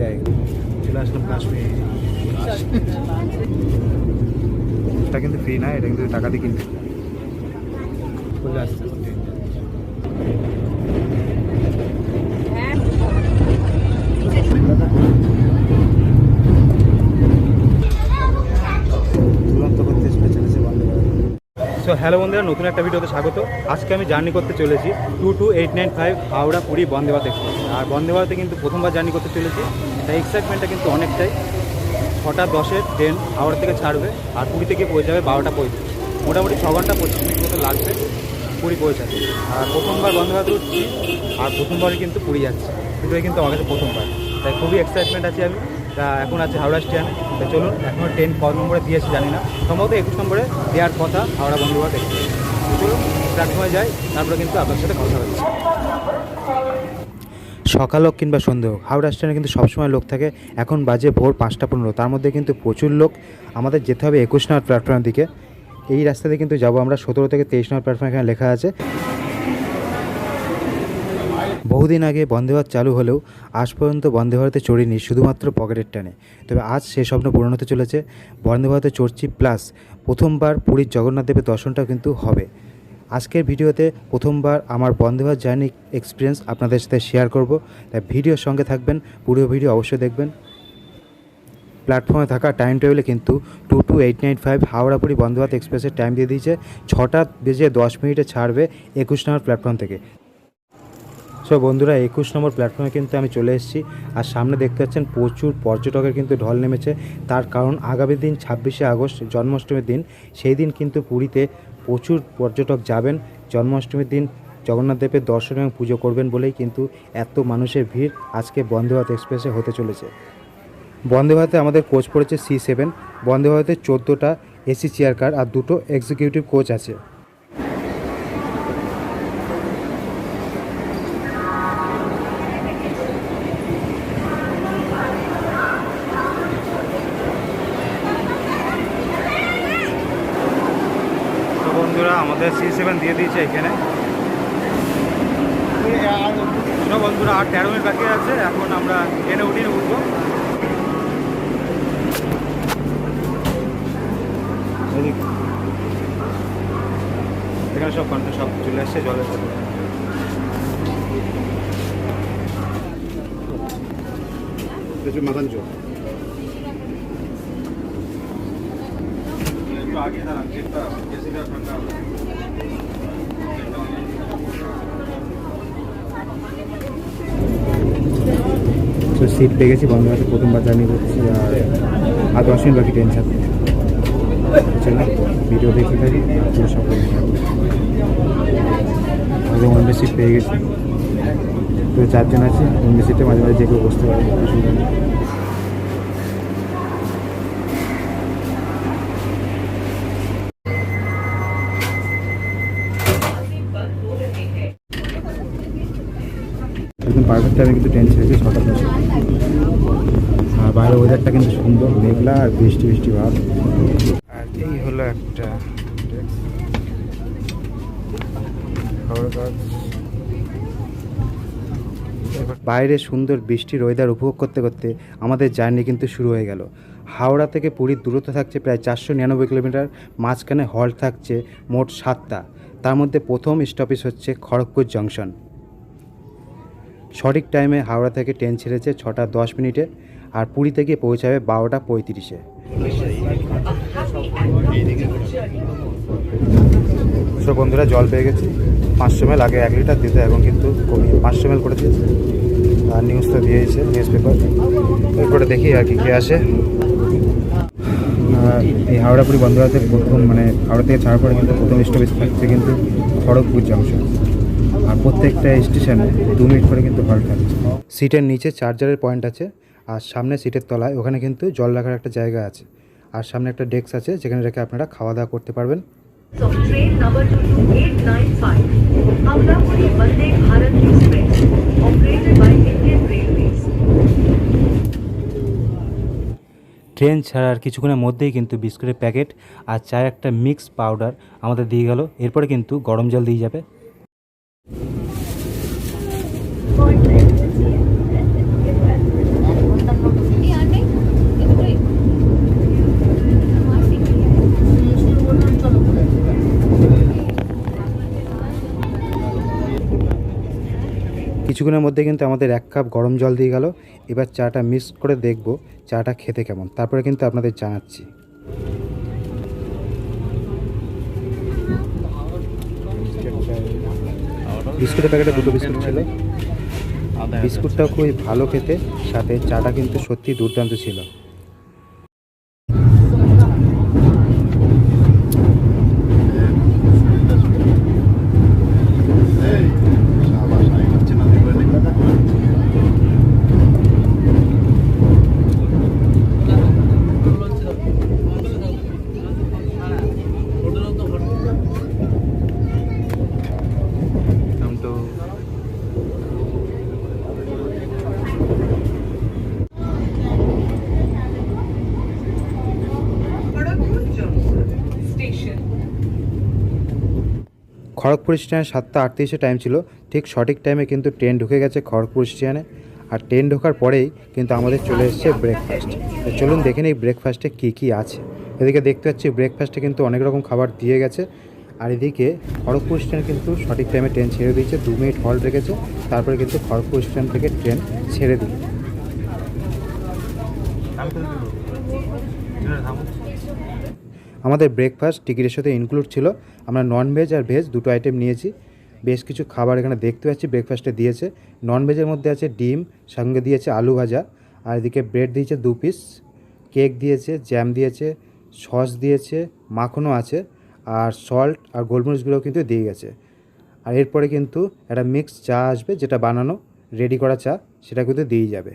জায়গা চলে আসলাম কাশ্মীর। এটা কিন্তু ফ্রি না এটা কিন্তু টাকা দিয়ে কিনতে। চলে আসছে এখন ট্রেন যাচ্ছে। দুরন্ত করতে চলে চলেছে বন্দে সো হ্যালো বন্ধুরা, নতুন একটা ভিডিওতে স্বাগত। আজকে আমি জার্নি করতে চলেছি two two eight nine five Howrah Puri Vande Bharat Express আর বন্দে ভারতে কিন্তু প্রথমবার জার্নি করতে চলেছি। তাই এক্সাইটমেন্টটা কিন্তু অনেকটাই। ছটা দশের ট্রেন হাওড়া থেকে ছাড়বে আর পুরী থেকে পৌঁছাবে বারোটা পঁয়ত্রিশ। মোটামুটি ছ ঘণ্টা পঁচিশ মিনিট মতো লাগবে পুরী পৌঁছাতে। আর প্রথমবার বন্দে ভারত উঠছি আর প্রথমবারই কিন্তু পুরী যাচ্ছে। এটাই কিন্তু আমার কাছে প্রথমবার। তাই খুবই এক্সাইটমেন্ট আছি আমি। তা এখন আছে হাওড়া স্ট্যান্ড চলুন এখনও ট্রেন কত নম্বরে দিয়েছে জানি না। সম্ভবত একুশ নম্বরে দেওয়ার কথা হাওড়া ভারত এক্সপ্রেস চলুন, প্ল্যাটফর্মে যাই, তারপরে কিন্তু আপনার সাথে কথা হচ্ছে সকাল হোক কিংবা সন্ধে হোক, হাওড়া স্ট্যান্ডে কিন্তু সবসময় লোক থাকে। এখন বাজে ভোর পাঁচটা পনেরো। তার মধ্যে কিন্তু প্রচুর লোক আমাদের যেতে হবে একুশ নম্বর প্ল্যাটফর্মের দিকে। এই রাস্তাতে কিন্তু যাব আমরা, সতেরো থেকে তেইশ নম্বর প্ল্যাটফর্ম এখানে লেখা আছে। বহুদিন আগে বন্দে ভারত চালু হলেও আজ পর্যন্ত বন্দে ভারতে চড়িনি শুধুমাত্র পকেটের টানে। তবে আজ সে স্বপ্ন পূরণ হতে চলেছে। বন্দে ভারতে চড়ছি প্লাস প্রথমবার পুরীর জগন্নাথ দেবের দর্শনটাও কিন্তু হবে। আজকের ভিডিওতে প্রথমবার আমার বন্দে ভারত জার্নি এক্সপিরিয়েন্স আপনাদের সাথে শেয়ার করব। তাই ভিডিওর সঙ্গে থাকবেন, পুরো ভিডিও অবশ্যই দেখবেন। প্ল্যাটফর্মে থাকা টাইম টেবিলে কিন্তু two two eight nine five Howrah Puri Vande Bharat এক্সপ্রেসের টাইম দিয়ে দিয়েছে। ছটা বেজে দশ মিনিটে ছাড়বে একুশ নম্বর প্ল্যাটফর্ম থেকে। সো বন্ধুরা, একুশ নম্বর প্ল্যাটফর্মে কিন্তু আমি চলে এসেছি। আর সামনে দেখতে পাচ্ছেন প্রচুর পর্যটকের কিন্তু ঢল নেমেছে। তার কারণ আগামী দিন ছাব্বিশে আগস্ট জন্মাষ্টমীর দিন, সেই দিন কিন্তু পুরীতে প্রচুর পর্যটক যাবেন। জন্মাষ্টমীর দিন জগন্নাথ দেবের দর্শন এবং পুজো করবেন বলেই কিন্তু এত মানুষের ভিড় আজকে বন্দে ভারত এক্সপ্রেসে হতে চলেছে। বন্দে ভারতে আমাদের কোচ পড়েছে সি সেভেন বন্দে ভারতে চোদ্দোটা এসি চেয়ার কার আর দুটো এক্সিকিউটিভ কোচ আছে। বন্ধুরা, আমাদের সি সেভেন দিয়ে দিয়েছে এখানে। তো বন্ধুরা, আর তেরো মিনিট বাকি আছে, এখন আমরা ট্রেনে উঠিয়ে উঠবো এখানে সব কন্ট্রোল সব চলে আসছে, জলের সাথে। মাথান চোখ। দাঁড়ান গেটটা এসিটা ফাঁকা হবে তো সিট পেয়ে গেছি বন্ধ আছে প্রথমবার জার্নি করছি, আর আর দশ মিনিট বাকি ট্রেন ছাড়তে চলো ভিডিও দেখতে থাকি পুরো সব একদম ওয়ান সিট পেয়ে গেছি। তো চারজন আছে ওয়ান সিটে মাঝে মাঝে যে কেউ বসতে পারে, অসুবিধা নেই। পারফেক্ট টাইমে কিন্তু ট্রেন ছেড়েছে, ছটা দশে আর বাইরে ওয়েদারটা কিন্তু সুন্দর, মেঘলা আর বৃষ্টি বৃষ্টি ভাব। আর এই হলো একটা বাইরে সুন্দর বৃষ্টির ওয়েদার উপভোগ করতে করতে আমাদের জার্নি কিন্তু শুরু হয়ে গেল। হাওড়া থেকে পুরীর দূরত্ব থাকছে প্রায় চারশো নিরানব্বই কিলোমিটার, মাঝখানে হল্ট থাকছে মোট সাতটা। তার মধ্যে প্রথম স্টপেজ হচ্ছে খড়গপুর জংশন সঠিক টাইমে হাওড়া থেকে ট্রেন ছেড়েছে ছটা দশ মিনিটে আর পুরীতে গিয়ে পৌঁছাবে বারোটা পঁয়ত্রিশে। সব বন্ধুরা, জল পেয়ে গেছি। পাঁচশো মেল আগে এক লিটার দিতে, এখন কিন্তু কমিয়ে পাঁচশো মেল করে দিয়েছে। আর নিউজ তো দিয়েছে নিউজ পেপার এরপরে দেখি আর কি, কে আসে। এই হাওড়াপুরি বন্দরাতে প্রথম মানে হাওড়া থেকে ছাড়ার পরে কিন্তু প্রথম স্টপেজ থাকছে কিন্তু খড়গপুর জংশন আর প্রত্যেকটা স্টেশনে দু মিনিট করে কিন্তু হল্ট থাকছে সিটের নিচে চার্জারের পয়েন্ট আছে আর সামনে সিটের তলায় ওখানে কিন্তু জল রাখার একটা জায়গা আছে। আর সামনে একটা ডেস্ক আছে যেখানে রেখে আপনারা খাওয়া দাওয়া করতে পারবেন। of train number 22895, Howrah-Puri Vande Bharat Express, operated by Indian Railways. Train ছাড়ার কিছুক্ষণের মধ্যেই কিন্তু বিস্কুটের প্যাকেট আর চায়ের একটা মিক্স পাউডার আমাদের দিয়ে গেল। এরপরে কিন্তু গরম জল দিয়ে যাবে। কিছুক্ষণের মধ্যে কিন্তু আমাদের এক কাপ গরম জল দিয়ে গেল। এবার চাটা মিক্স করে দেখব চাটা খেতে কেমন। তারপরে কিন্তু আপনাদের জানাচ্ছি। বিস্কুটের প্যাকেটে দুটো বিস্কুট ছিল। বিস্কুটটা খুবই ভালো খেতে সাথে চাটা কিন্তু সত্যি দুর্দান্ত ছিল। খড়গপুর স্টেশনে সাতটা আটত্রিশে টাইম ছিল। ঠিক সঠিক টাইমে কিন্তু ট্রেন ঢুকে গেছে খড়গপুর স্টেশনে। আর ট্রেন ঢোকার পরেই কিন্তু আমাদের চলে এসেছে ব্রেকফাস্ট চলুন দেখে নিই ব্রেকফাস্টে কী কী আছে। এদিকে দেখতে পাচ্ছি ব্রেকফাস্টে কিন্তু অনেক রকম খাবার দিয়ে গেছে। আর এদিকে খড়গপুর স্টেশন কিন্তু সঠিক টাইমে ট্রেন ছেড়ে দিয়েছে। দু মিনিট হল্ট রেখেছে। তারপরে কিন্তু খড়গপুর স্টেশন থেকে ট্রেন ছেড়ে দিই আমাদের ব্রেকফাস্ট টিকিটের সাথে ইনক্লুড ছিল। আমরা নন ভেজ আর ভেজ দুটো আইটেম নিয়েছি। বেশ কিছু খাবার এখানে দেখতে পাচ্ছি ব্রেকফাস্টে দিয়েছে। নন ভেজের মধ্যে আছে ডিম, সঙ্গে দিয়েছে আলু ভাজা। আর এদিকে ব্রেড দিয়েছে দু পিস কেক দিয়েছে জ্যাম দিয়েছে সস দিয়েছে, মাখনও আছে। আর সল্ট আর গোলমরিচগুলোও কিন্তু দিয়ে গেছে। আর এরপরে কিন্তু একটা মিক্স চা আসবে, যেটা বানানো রেডি করা চা, সেটা কিন্তু দিয়ে যাবে।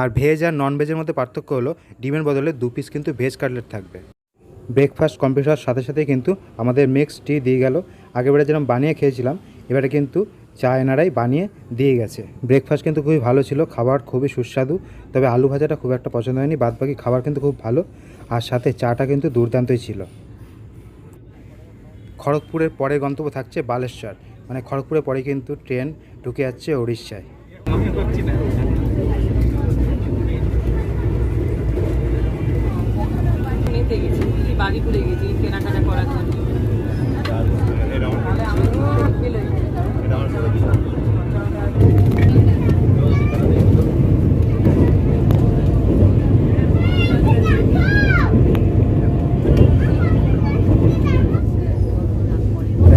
আর ভেজ আর নন ভেজের মধ্যে পার্থক্য হলো, ডিমের বদলে দু পিস কিন্তু ভেজ কাটলেট থাকবে। ব্রেকফাস্ট কমপ্লিট হওয়ার সাথে সাথেই কিন্তু আমাদের মিক্স টি দিয়ে গেল। আগেবারে যেরকম বানিয়ে খেয়েছিলাম, এবারে কিন্তু চা এনারাই বানিয়ে দিয়ে গেছে। ব্রেকফাস্ট কিন্তু খুবই ভালো ছিল, খাবার খুবই সুস্বাদু, তবে আলু ভাজাটা খুব একটা পছন্দ হয়নি বাদ বাকি খাবার কিন্তু খুব ভালো, আর সাথে চাটা কিন্তু দুর্দান্তই ছিল। খড়গপুরের পরে গন্তব্য থাকছে বালেশ্বর মানে খড়গপুরের পরে কিন্তু ট্রেন ঢুকে যাচ্ছে উড়িষ্যায় গেছি বাড়িপুরে গেছি কেনাকাটা করার জন্য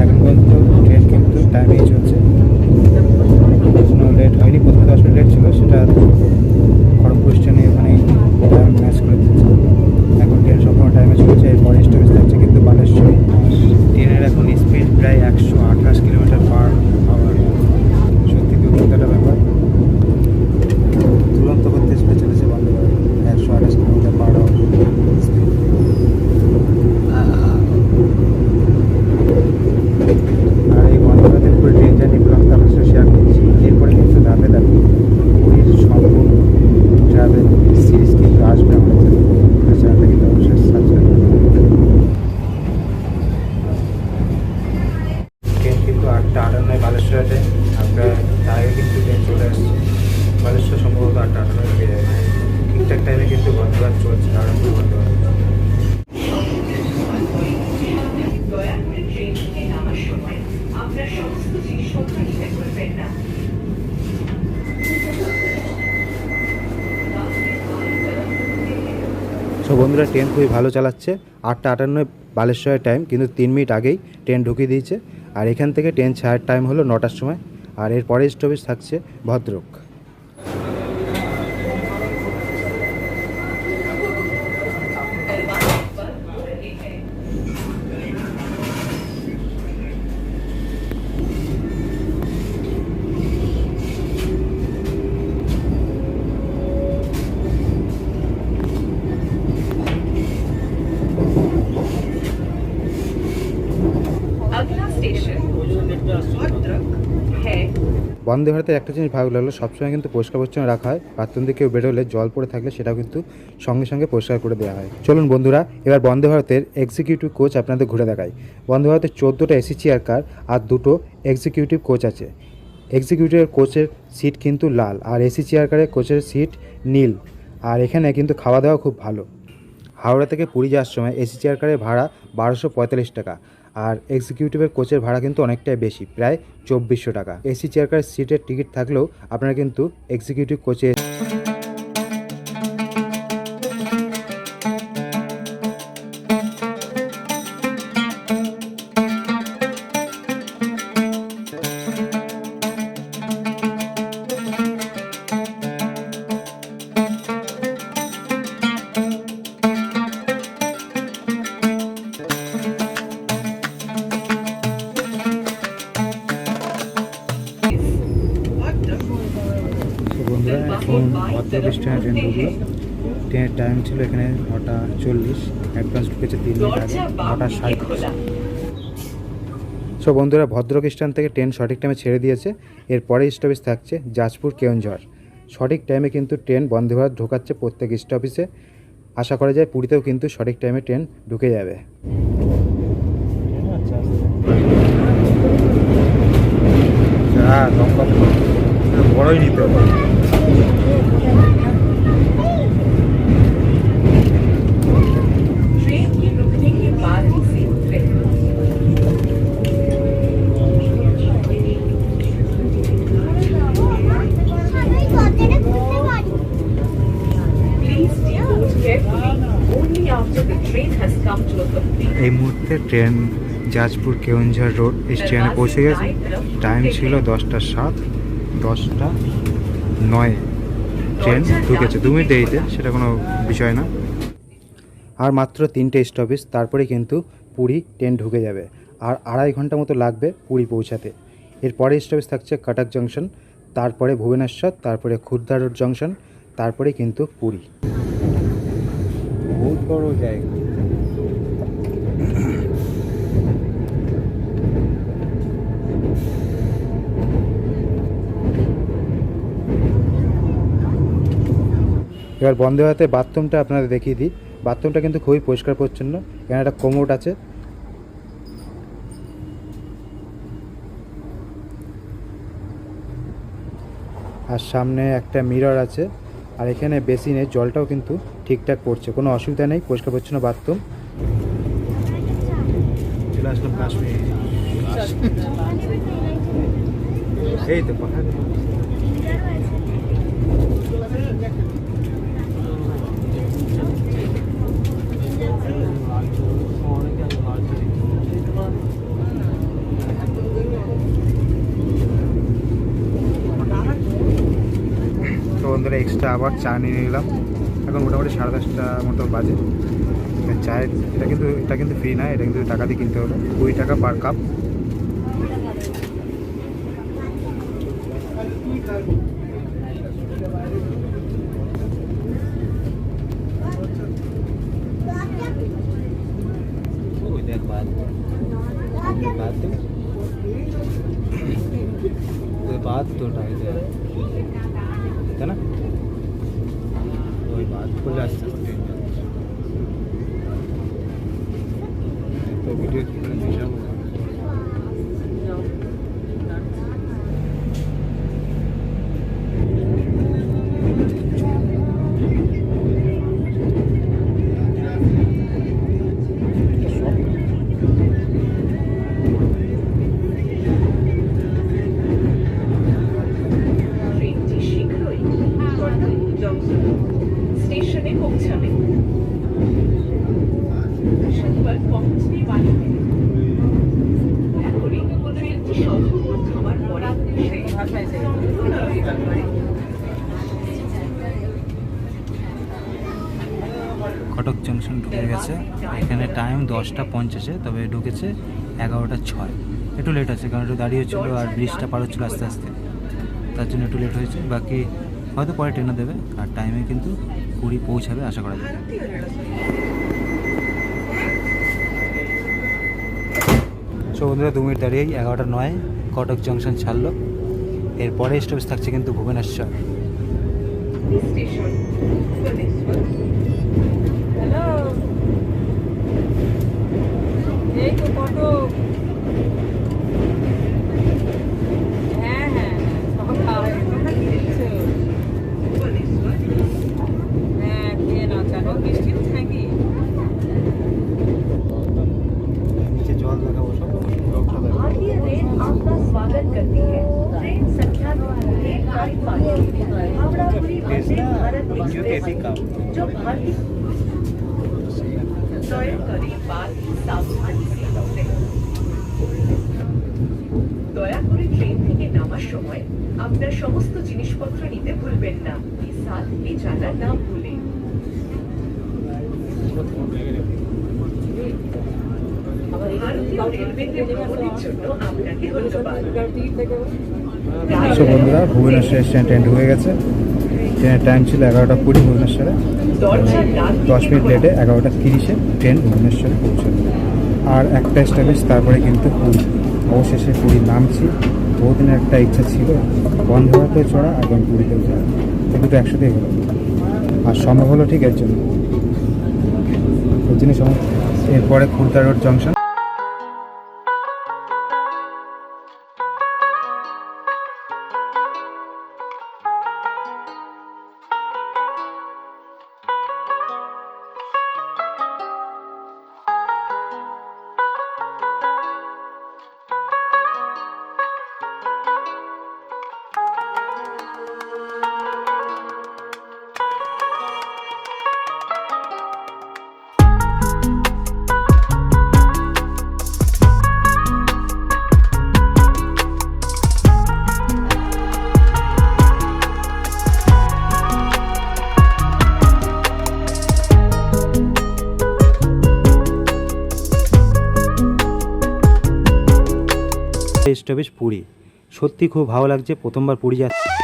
এখন পর্যন্ত ট্রেন কিন্তু টাইমেই চলছে কোনো লেট হয়নি প্রথমে দশ মিনিট লেট ছিল সেটা খড়গপুর স্টেশনে ওখানেই টাইম ম্যাচ করে দিচ্ছে এখন ট্রেন সম্পূর্ণ টাইমে চলছে এরপরে স্টপেজ থাকছে কিন্তু বালেশ্বর ট্রেনের এখন স্পিড প্রায় একশো আঠাশ কিলোমিটার পার আওয়ার সত্যি দুর্দান্ত একটা ব্যাপার তুরন্ত করতে স্পিড চলেছে বন্দে ভারত একশো আঠাশ কিলোমিটার পার আওয়ার স্পিড আর এই বন্ধুবাদের পুরো ট্রেন জার্নি ব্লগটা আপনার সাথে শেয়ার করছি এরপরে কিন্তু ধাপে ধাপে পুরীর সম্পূর্ণ ট্রাভেল সিরিজ কিন্তু আসবে আমাদের চ্যানেলে চ্যানেলটা কিন্তু অবশ্যই সাবস্ক্রাইব ট্রেন কিন্তু আটটা আটান্নয় বালেশ্বরে ট্রেন আমরা তার আগে কিন্তু ট্রেন চলে আসছে বালেশ্বর সম্ভবত আটটা আটান্নয় পেয়ে যাবে ঠিকঠাক টাইমে কিন্তু বন্ধুবাদ চলছে আরম্ভ বন্ধুবাদ দয়াকরে ট্রেন থেকে নামার সময় আপনার সমস্ত জিনিসপত্র নিতে ভুলবেন না সো বন্ধুরা ট্রেন খুবই ভালো চালাচ্ছে। আটটা আটান্নয় বালেশ্বরের টাইম কিন্তু তিন মিনিট আগেই ট্রেন ঢুকিয়ে দিয়েছে। আর এখান থেকে ট্রেন ছাড়ার টাইম হলো নটার সময়। আর এর পরের স্টপেজ থাকছে ভদ্রক। বন্দে ভারতের একটা জিনিস ভালো লাগল, সবসময় কিন্তু পরিষ্কার পরিচ্ছন্ন রাখা হয়। বাথরুম দিয়ে কেউ বেরোলে জল পড়ে থাকলে সেটাও কিন্তু সঙ্গে সঙ্গে পরিষ্কার করে দেওয়া হয়। চলুন বন্ধুরা, এবার বন্দে ভারতের এক্সিকিউটিভ কোচ আপনাদের ঘুরে দেখায় বন্দে ভারতের চোদ্দোটা এসি চেয়ার কার আর দুটো এক্সিকিউটিভ কোচ আছে। এক্সিকিউটিভ কোচের সিট কিন্তু লাল আর এসি চেয়ার কারের কোচের সিট নীল। আর এখানে কিন্তু খাওয়া দাওয়া খুব ভালো। হাওড়া থেকে পুরী যাওয়ার সময় এসি চেয়ার কারের ভাড়া বারোশো টাকা। আর এক্সিকিউটিভের কোচের ভাড়া কিন্তু অনেকটাই বেশি, প্রায় চব্বিশশো টাকা। এসি চেয়ারকার সিটের টিকিট থাকলেও আপনারা কিন্তু এক্সিকিউটিভ কোচে টাইম ছিল এখানে নটা চল্লিশ অ্যাডভান্স ঢুকেছে তিন মিনিট আগে নটা সাঁত্রিশ সো বন্ধুরা ভদ্রক স্ট্যান্ড থেকে ট্রেন সঠিক টাইমে ছেড়ে দিয়েছে। এরপরে স্টপেজ থাকছে জাজপুর কেওনঝড়। সঠিক টাইমে কিন্তু ট্রেন বন্দে ভারত ঢোকাচ্ছে প্রত্যেক স্টপেজে আশা করা যায় পুরীতেও কিন্তু সঠিক টাইমে ট্রেন ঢুকে যাবে। হ্যাঁ বড়ই নিতে হবে। এই মুহূর্তে ট্রেন জাজপুর কেওনঝড় রোড স্টেশনে পৌঁছে গেছে। টাইম ছিল দশটা সাত, দশটা নয়। ট্রেন ঢুকেছে। দু মিনিট দেরিতে, সেটা কোনো বিষয় না। আর মাত্র তিনটে স্টপেজ তারপরে কিন্তু পুরী ট্রেন ঢুকে যাবে। আর আড়াই ঘণ্টা মতো লাগবে পুরী পৌঁছাতে। এরপরে স্টপেজ থাকছে কাটাক জংশন, তারপরে ভুবনেশ্বর, তারপরে খুর্দা রোড জংশন, তারপরে কিন্তু পুরী। বহুত বড় জায়গা। এবার বন্ধ হাতে বাথরুমটা আপনাদের দেখিয়ে দিই। বাথরুমটা কিন্তু খুবই পরিষ্কার পরিচ্ছন্ন। এখানে একটা কোমোট আছে। আর সামনে একটা মিরর আছে। আর এখানে বেসিনে জলটাও কিন্তু ঠিকঠাক পড়ছে। কোনো অসুবিধা নেই, পরিষ্কার পরিচ্ছন্ন বাথরুম। এই তো বন্ধুরা এক্সট্রা আবার চা নিয়ে নিলাম। এখন মোটামুটি সাড়ে দশটা মতো বাজে। চায়ের এটা কিন্তু এটা কিন্তু ফ্রি না, এটা কিন্তু টাকা দিয়ে কিনতে হবে। কুড়ি টাকা পার কাপ বাহাত্তর টাকা পঞ্চাশে তবে ঢুকেছে এগারোটা ছয়। একটু লেট আছে, কারণ একটু দাঁড়িয়ে ছিল আর ব্রিজটা পার হচ্ছিল আস্তে আস্তে। তার জন্য একটু লেট হয়েছে। বাকি হয়তো পরে ট্রেনে দেবে, আর টাইমে কিন্তু পুরী পৌঁছাবে আশা করা যায়। সো বন্ধুরা, দু মিনিট দাঁড়িয়েই এগারোটা নয়, কটক জংশন ছাড়লো। এরপরে স্টপেজ থাকছে কিন্তু ভুবনেশ্বর স্টেশন ভুবনেশ্বর হ্যালো এই তো কত সো বন্ধুরা, ভুবনেশ্বর স্ট্যান্ড ট্রেন ঢুকে গেছে। ট্রেনের টাইম ছিল এগারোটা কুড়ি ভুবনেশ্বরে। দশ মিনিট লেটে এগারোটা তিরিশে ট্রেন ভুবনেশ্বরে পৌঁছবে আর একটা স্টপেজ তারপরে কিন্তু পুরী। অবশেষে পুরী নামছি। বহুদিনের একটা ইচ্ছা ছিল বন্ধ ভারতেও চড়া এবং পুরীতেও চড়া। এ দুটো একসাথেই হলো। আর সম্ভব হলো ঠিক এর জন্য। ওই জন্য এরপরে খুলতা রোড জংশন স্টপেজ পুরী। সত্যি খুব ভালো লাগছে প্রথমবার পুরী যাচ্ছি।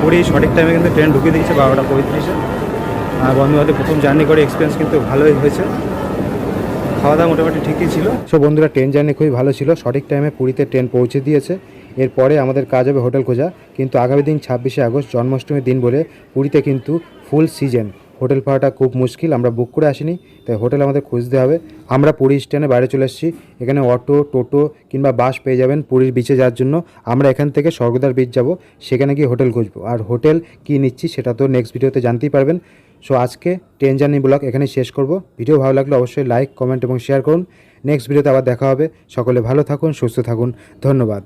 পুরী সঠিক টাইমে কিন্তু ট্রেন ঢুকিয়ে দিয়েছে বারোটা পঁয়ত্রিশে। আর বন্ধু হাতে প্রথম জার্নি করে এক্সপিরিয়েন্স কিন্তু ভালোই হয়েছে। খাওয়া দাওয়া মোটামুটি ঠিকই ছিল। সব বন্ধুরা ট্রেন জার্নি খুবই ভালো ছিল। সঠিক টাইমে পুরীতে ট্রেন পৌঁছে দিয়েছে। এরপরে আমাদের কাজ হবে হোটেল খোঁজা। কিন্তু আগামী দিন ছাব্বিশে আগস্ট, জন্মাষ্টমীর দিন বলে পুরীতে কিন্তু ফুল সিজন হোটেল পাওয়াটা খুব মুশকিল, আমরা বুক করে আসিনি। তাই হোটেল আমাদের খুঁজতে হবে। আমরা পুরী স্ট্যান্ডে বাইরে চলে এসেছি। এখানে অটো টোটো কিংবা বাস পেয়ে যাবেন পুরীর বিচে যাওয়ার জন্য। আমরা এখান থেকে স্বর্গদার বিচ যাব। সেখানে গিয়ে হোটেল খুঁজবো। আর হোটেল কি নিচ্ছি সেটা তো নেক্সট ভিডিওতে জানতেই পারবেন। সো আজকে ট্রেন জার্নি ব্লগ এখানে শেষ করব। ভিডিও ভালো লাগলে অবশ্যই লাইক কমেন্ট এবং শেয়ার করুন। নেক্সট ভিডিওতে আবার দেখা হবে। সকলে ভালো থাকুন, সুস্থ থাকুন। ধন্যবাদ।